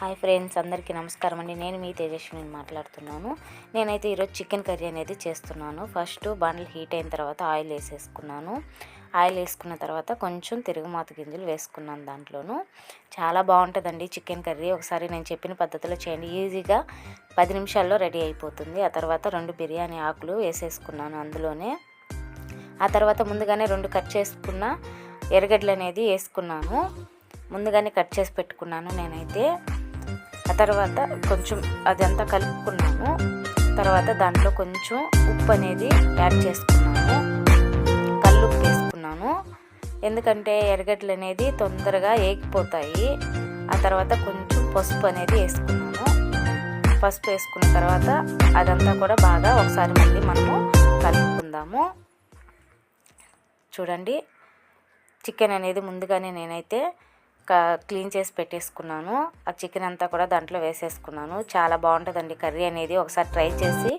Hi friends అందరికీ నమస్కారం అండి. నేను మీ తేజస్విని మాట్లాడుతున్నాను. నేనైతే ఈరోజు చికెన్ కర్రీ అనేది చేస్తున్నాను. ఫస్ట్ బండ్లు హీట్ అయిన తర్వాత ఆయిల్ వేసేసుకున్నాను. ఆయిల్ వేసుకున్న తర్వాత కొంచెం తిరుగుమాత గింజలు వేసుకున్నాను దాంట్లోను. చాలా బాగుంటుందండి చికెన్ కర్రీ. ఒకసారి నేను చెప్పిన పద్ధతిలో చేయండి. ఈజీగా పది నిమిషాల్లో రెడీ అయిపోతుంది. ఆ తర్వాత రెండు బిర్యానీ ఆకులు వేసేసుకున్నాను అందులోనే. ఆ తర్వాత ముందుగానే రెండు కట్ చేసుకున్న ఎర్రగడ్డలు అనేది వేసుకున్నాను. ముందుగానే కట్ చేసి పెట్టుకున్నాను నేనైతే. ఆ తర్వాత కొంచెం అదంతా కలుపుకున్నాము. తర్వాత దాంట్లో కొంచెం ఉప్పు అనేది యాడ్ చేసుకున్నాను కల్లుప్పు వేసుకున్నాను ఎందుకంటే ఎరగడ్డలు అనేది తొందరగా ఏగిపోతాయి. ఆ తర్వాత కొంచెం పసుపు అనేది వేసుకున్నాము పసుపు వేసుకున్న తర్వాత అదంతా కూడా బాగా ఒకసారి మళ్ళీ మనము కలుపుకుందాము. చూడండి. చికెన్ అనేది ముందుగానే నేనైతే క్లీన్ చేసి పెట్టేసుకున్నాను. ఆ చికెన్ అంతా కూడా దాంట్లో వేసేసుకున్నాను. చాలా బాగుంటుందండి కర్రీ అనేది. ఒకసారి ట్రై చేసి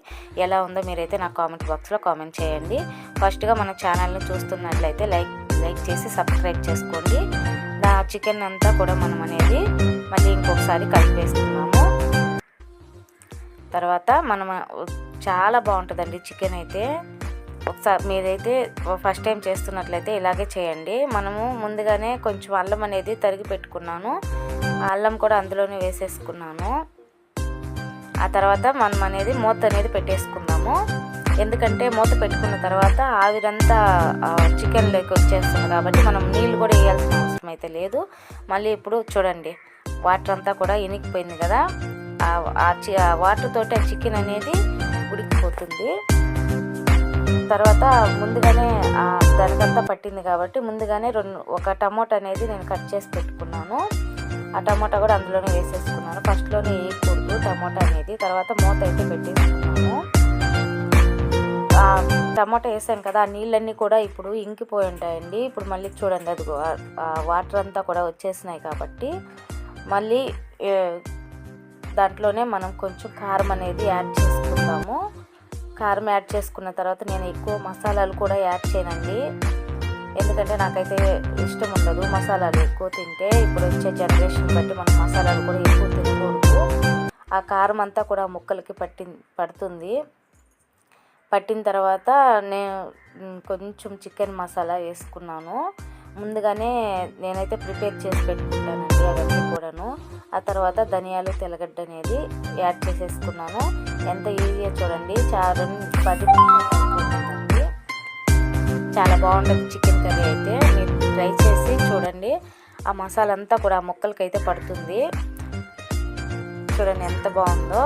ఎలా ఉందో మీరైతే నా కామెంట్ బాక్స్లో కామెంట్ చేయండి. ఫస్ట్గా మన ఛానల్ని చూస్తున్నట్లయితే లైక్ లైక్ చేసి సబ్స్క్రైబ్ చేసుకోండి. ఆ చికెన్ అంతా కూడా మనం అనేది మళ్ళీ ఇంకొకసారి కలిపేసుకున్నాము. తర్వాత మనం చాలా బాగుంటుందండి చికెన్ అయితే. ఒకసారి మీరైతే ఫస్ట్ టైం చేస్తున్నట్లయితే ఇలాగే చేయండి. మనము ముందుగానే కొంచెం అల్లం అనేది తరిగి పెట్టుకున్నాను. అల్లం కూడా అందులోనే వేసేసుకున్నాను. ఆ తర్వాత మనం అనేది మూత అనేది పెట్టేసుకుందాము. ఎందుకంటే మూత పెట్టుకున్న తర్వాత ఆవిరంతా చికెన్లోకి వచ్చేస్తుంది కాబట్టి మనం నీళ్ళు కూడా వేయాల్సిన అవసరం అయితే లేదు. మళ్ళీ ఇప్పుడు చూడండి వాటర్ అంతా కూడా ఇనికిపోయింది కదా. ఆ వాటర్ తోటి ఆ చికెన్ అనేది ఉడికిపోతుంది. తర్వాత ముందుగానే దానికంతా పట్టింది కాబట్టి ముందుగానే రెండు ఒక టమోటా అనేది నేను కట్ చేసి పెట్టుకున్నాను. ఆ టమోటా కూడా అందులోనే వేసేసుకున్నాను. ఫస్ట్లోనే వేయకూడదు టమోటా అనేది. తర్వాత మూత అయితే పెట్టేసుకున్నాను. టమాటా వేసాను కదా ఆ నీళ్ళన్నీ కూడా ఇప్పుడు ఇంకిపోయి ఉంటాయండి. ఇప్పుడు మళ్ళీ చూడండి అది వాటర్ అంతా కూడా వచ్చేసినాయి కాబట్టి మళ్ళీ దాంట్లోనే మనం కొంచెం కారం అనేది యాడ్ చేసుకుందాము. కారం యాడ్ చేసుకున్న తర్వాత నేను ఎక్కువ మసాలాలు కూడా యాడ్ చేయనండి. ఎందుకంటే నాకైతే ఇష్టం ఉండదు మసాలాలు ఎక్కువ తింటే ఇప్పుడు వచ్చే జనరేషన్ బట్టి మనం మసాలాలు కూడా ఎక్కువ తినకూడదు. ఆ కారం అంతా కూడా ముక్కలకి పట్టి పడుతుంది. పట్టిన తర్వాత నేను కొంచెం చికెన్ మసాలా వేసుకున్నాను. ముందుగానే నేనైతే ప్రిపేర్ చేసి పెట్టుకుంటానండి అవన్నీ కూడాను. ఆ తర్వాత ధనియాలు తెల్లగడ్డ అనేది యాడ్ చేసేసుకున్నాను ఎంత ఈజీగా చూడండి. చాలా పది చాలా బాగుంటుంది చికెన్ కర్రీ అయితే. మీరు ట్రై చేసి చూడండి. ఆ మసాలా అంతా కూడా ఆ ముక్కలకి అయితే పడుతుంది. చూడండి ఎంత బాగుందో.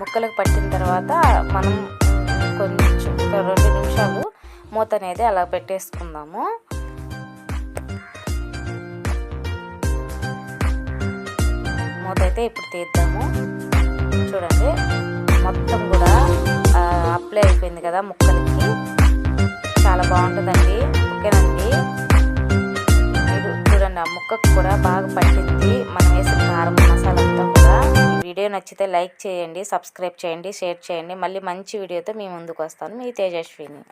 ముక్కలకు పట్టిన తర్వాత మనం కొంచెం రెండు నిమిషాలు మూత అనేది అలా పెట్టేసుకుందాము. అయితే ఇప్పుడు తీద్దాము. చూడండి మొత్తం కూడా అప్లై అయిపోయింది కదా ముక్కలకి. చాలా బాగుంటుందండి ఓకేనండి మీరు చూడండి ఆ ముక్కకు కూడా బాగా పట్టింది. మనం వేసిన కారం మసాలా అంతా కూడా. వీడియో నచ్చితే లైక్ చేయండి సబ్స్క్రైబ్ చేయండి షేర్ చేయండి. మళ్ళీ మంచి వీడియోతో మీ ముందుకు వస్తాను. మీ తేజస్విని.